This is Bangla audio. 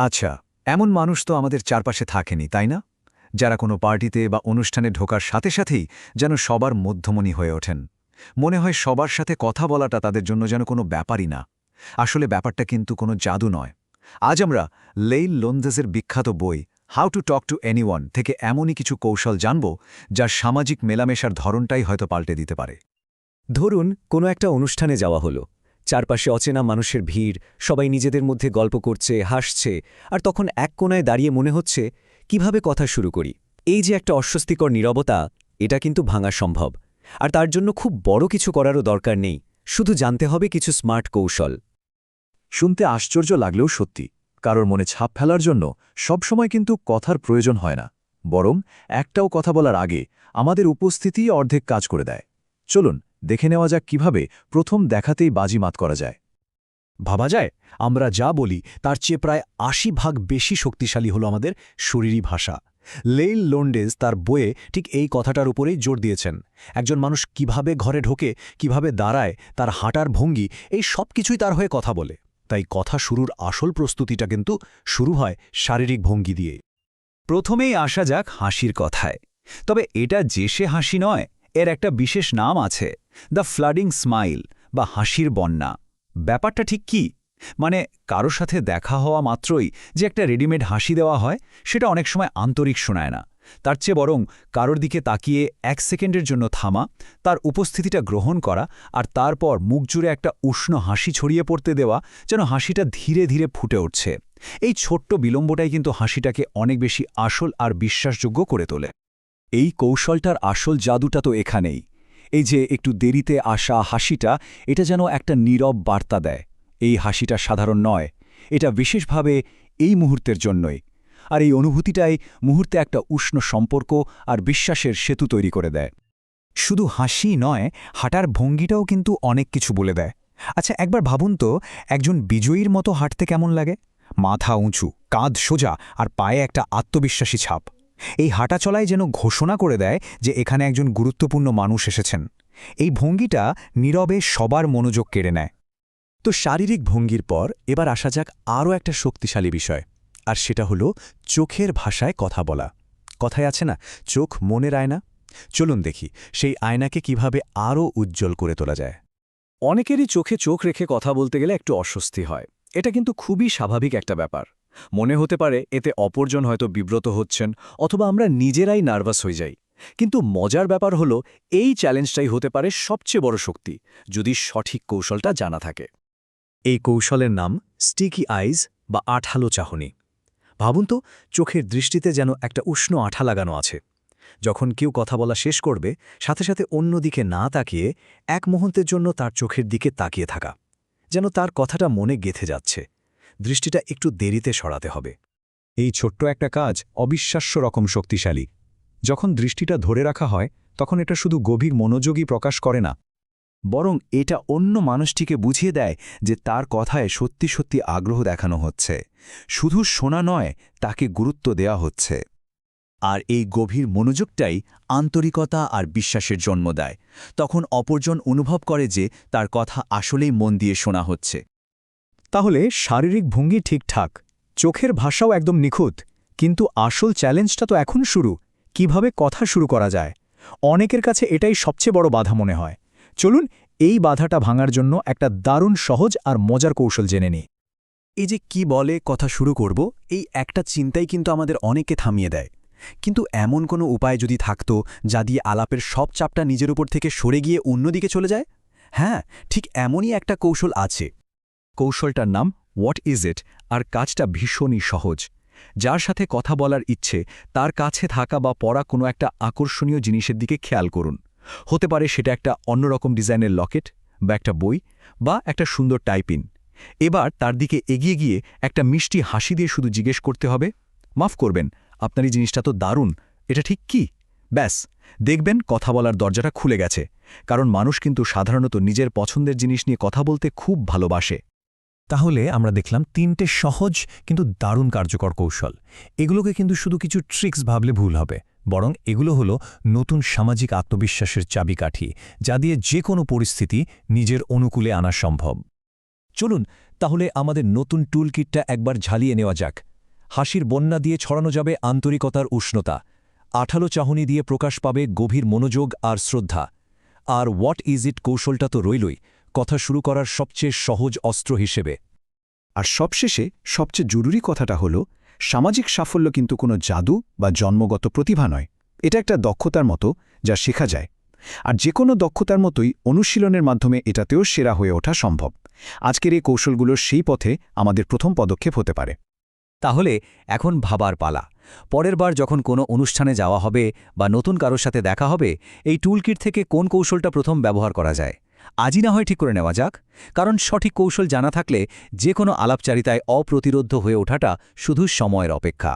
আচ্ছা এমন মানুষ তো আমাদের চারপাশে থাকেনি, তাই না? যারা কোনো পার্টিতে বা অনুষ্ঠানে ঢোকার সাথে সাথেই যেন সবার মধ্যমণি হয়ে ওঠেন। মনে হয় সবার সাথে কথা বলাটা তাদের জন্য যেন কোনো ব্যাপারই না। আসলে ব্যাপারটা কিন্তু কোনো জাদু নয়। আজ আমরা লেইল লোনদেসের বিখ্যাত বই, how to talk to anyone থেকে এমনই কিছু কৌশল জানব যার সামাজিক মেলামেশার ধরনটাই হয়তো পাল্টে দিতে পারে। ধরুন, কোনো একটা অনুষ্ঠানে যাওয়া হলো। চারপাশে অচেনা মানুষের ভিড়, সবাই নিজেদের মধ্যে গল্প করছে, হাসছে, আর তখন এক কোনায় দাঁড়িয়ে মনে হচ্ছে, কীভাবে কথা শুরু করি? এই যে একটা অস্বস্তিকর নীরবতা, এটা কিন্তু ভাঙা সম্ভব। আর তার জন্য খুব বড় কিছু করারও দরকার নেই, শুধু জানতে হবে কিছু স্মার্ট কৌশল। শুনতে আশ্চর্য লাগলেও সত্যি, কারোর মনে ছাপ ফেলার জন্য সবসময় কিন্তু কথার প্রয়োজন হয় না। বরং একটাও কথা বলার আগে আমাদের উপস্থিতিই অর্ধেক কাজ করে দেয়। চলুন দেখে নেওয়া যাক কীভাবে প্রথম দেখাতেই বাজি মাত করা যায়। ভাবা যায়, আমরা যা বলি তার চেয়ে প্রায় আশি ভাগ বেশি শক্তিশালী হলো আমাদের শরীরী ভাষা। লেইল লোন্ডেজ তার বইয়ে ঠিক এই কথাটার উপরেই জোর দিয়েছেন। একজন মানুষ কীভাবে ঘরে ঢোকে, কীভাবে দাঁড়ায়, তার হাঁটার ভঙ্গি, এই সব কিছুই তার হয়ে কথা বলে। তাই কথা শুরুর আসল প্রস্তুতিটা কিন্তু শুরু হয় শারীরিক ভঙ্গি দিয়ে প্রথমেই আসা যাক হাসির কথায়। তবে এটা যে সে হাসি নয় এর একটা বিশেষ নাম আছে, দ্য ফ্লাডিং স্মাইল বা হাসির বন্যা ব্যাপারটা ঠিক কি? মানে কারোর সাথে দেখা হওয়া মাত্রই যে একটা রেডিমেড হাসি দেওয়া হয়, সেটা অনেক সময় আন্তরিক শোনায় না। তার চেয়ে বরং কারোর দিকে তাকিয়ে এক সেকেন্ডের জন্য থামা, তার উপস্থিতিটা গ্রহণ করা, আর তারপর মুখ জুড়ে একটা উষ্ণ হাসি ছড়িয়ে পড়তে দেওয়া, যেন হাসিটা ধীরে ধীরে ফুটে উঠছে। এই ছোট্ট বিলম্বটাই কিন্তু হাসিটাকে অনেক বেশি আসল আর বিশ্বাসযোগ্য করে তোলে। এই কৌশলটার আসল জাদুটা তো এখানেই। এই যে একটু দেরিতে আসা হাসিটা, এটা যেন একটা নীরব বার্তা দেয়। এই হাসিটা সাধারণ নয়, এটা বিশেষভাবে এই মুহূর্তের জন্যই। আর এই অনুভূতিটাই মুহূর্তে একটা উষ্ণ সম্পর্ক আর বিশ্বাসের সেতু তৈরি করে দেয়। শুধু হাসি নয়, হাঁটার ভঙ্গিটাও কিন্তু অনেক কিছু বলে দেয়। আচ্ছা একবার ভাবুন তো, একজন বিজয়ীর মতো হাঁটতে কেমন লাগে? মাথা উঁচু, কাঁধ সোজা, আর পায়ে একটা আত্মবিশ্বাসী ছাপ। এই হাঁটা চলায় যেন ঘোষণা করে দেয় যে এখানে একজন গুরুত্বপূর্ণ মানুষ এসেছেন। এই ভঙ্গিটা নীরবে সবার মনোযোগ কেড়ে নেয়। তো শারীরিক ভঙ্গির পর এবার আসা যাক আরও একটা শক্তিশালী বিষয়, আর সেটা হলো চোখের ভাষায় কথা বলা। কথায় আছে না, চোখ মনের আয়না? চলুন দেখি, সেই আয়নাকে কীভাবে আরও উজ্জ্বল করে তোলা যায়। অনেকেরই চোখে চোখ রেখে কথা বলতে গেলে একটু অস্বস্তি হয়। এটা কিন্তু খুবই স্বাভাবিক একটা ব্যাপার। মনে হতে পারে এতে অপরজন হয়তো বিব্রত হচ্ছেন অথবা আমরা নিজেরাই নার্ভাস হয়ে যাই। কিন্তু মজার ব্যাপার হলো, এই চ্যালেঞ্জটাই হতে পারে সবচেয়ে বড় শক্তি, যদি সঠিক কৌশলটা জানা থাকে। এই কৌশলের নাম স্টিকি আইজ বা আঠালো চাহনি। ভাবুন তো, চোখের দৃষ্টিতে যেন একটা উষ্ণ আঠা লাগানো আছে। যখন কেউ কথা বলা শেষ করবে, সাথে সাথে অন্য দিকে না তাকিয়ে এক মুহূর্তের জন্য তার চোখের দিকে তাকিয়ে থাকা, যেন তার কথাটা মনে গেথে যাচ্ছে। দৃষ্টিটা একটু দেরিতে সরাতে হবে। এই ছোট্ট একটা কাজ অবিশ্বাস্য রকম শক্তিশালী। যখন দৃষ্টিটা ধরে রাখা হয়, তখন এটা শুধু গভীর মনোযোগী প্রকাশ করে না। বরং এটা অন্য মানুষটিকে বুঝিয়ে দেয় যে তার কথায় সত্যি সত্যি আগ্রহ দেখানো হচ্ছে। শুধু শোনা নয়, তাকে গুরুত্ব দেওয়া হচ্ছে। আর এই গভীর মনোযোগটাই আন্তরিকতা আর বিশ্বাসের জন্ম দেয়। তখন অপরজন অনুভব করে যে তার কথা আসলেই মন দিয়ে শোনা হচ্ছে। তাহলে শারীরিক ভঙ্গি ঠিকঠাক চোখের ভাষাও একদম নিখুঁত, কিন্তু আসল চ্যালেঞ্জটা তো এখন শুরু। কীভাবে কথা শুরু করা যায়? অনেকের কাছে এটাই সবচেয়ে বড় বাধা মনে হয়। চলুন এই বাধাটা ভাঙার জন্য একটা দারুণ, সহজ আর মজার কৌশল জেনে নিই। এই যে কি বলে কথা শুরু করব, এই একটা চিন্তাই কিন্তু আমাদের অনেকে থামিয়ে দেয়। কিন্তু এমন কোনো উপায় যদি থাকতো যা দিয়ে আলাপের সব চাপটা নিজের উপর থেকে সরে গিয়ে অন্যদিকে চলে যায়? হ্যাঁ ঠিক এমনই একটা কৌশল আছে। কৌশলটার নাম হোয়াট ইজ ইট আর কাজটা ভীষণই সহজ। যার সাথে কথা বলার ইচ্ছে, তার কাছে থাকা বা পড়া কোনো একটা আকর্ষণীয় জিনিসের দিকে খেয়াল করুন। হতে পারে সেটা একটা অন্যরকম ডিজাইনের লকেট বা একটা বই বা একটা সুন্দর টাইপিন। এবার তার দিকে এগিয়ে গিয়ে একটা মিষ্টি হাসি দিয়ে শুধু জিজ্ঞেস করতে হবে, মাফ করবেন, আপনার এই জিনিসটা তো দারুণ, এটা ঠিক কি? ব্যাস, দেখবেন কথা বলার দরজাটা খুলে গেছে, কারণ মানুষ কিন্তু সাধারণত নিজের পছন্দের জিনিস নিয়ে কথা বলতে খুব ভালোবাসে। তাহলে আমরা দেখলাম তিনটে সহজ কিন্তু দারুণ কার্যকর কৌশল। এগুলোকে কিন্তু শুধু কিছু ট্রিক্স ভাবলে ভুল হবে, বরং এগুলো হলো নতুন সামাজিক আত্মবিশ্বাসের চাবিকাঠি, যা দিয়ে যে কোনো পরিস্থিতি নিজের অনুকূলে আনা সম্ভব। চলুন, তাহলে আমাদের নতুন টুলকিটটা একবার ঝালিয়ে নেওয়া যাক। হাসির বন্যা দিয়ে ছড়ানো যাবে আন্তরিকতার উষ্ণতা, আঠালো চাহনি দিয়ে প্রকাশ পাবে গভীর মনোযোগ আর শ্রদ্ধা। আর হোয়াট ইজ ইট কৌশলটা তো রইলই। কথা শুরু করার সবচেয়ে সহজ অস্ত্র হিসেবে। আর সবশেষে, সবচেয়ে জরুরি কথাটা হল, সামাজিক সাফল্য কিন্তু কোনো জাদু বা জন্মগত প্রতিভা নয়। এটা একটা দক্ষতার মতো যা শেখা যায়। আর যে কোনো দক্ষতার মতোই অনুশীলনের মাধ্যমে এটাতেও সেরা হয়ে ওঠা সম্ভব। আজকের এই কৌশলগুলোর সেই পথে আমাদের প্রথম পদক্ষেপ হতে পারে। তাহলে, এখন ভাবার পালা। পরের বার যখন কোনো অনুষ্ঠানে যাওয়া হবে বা নতুন কারোর সাথে দেখা হবে, এই টুলকিট থেকে কোন কৌশলটা প্রথম ব্যবহার করা যায়? আজই না হয় ঠিক করে নেওয়া যাক, কারণ সঠিক কৌশল জানা থাকলে যে কোনো আলাপচারিতায় অপ্রতিরোধ্য হয়ে ওঠাটা শুধু সময়ের অপেক্ষা।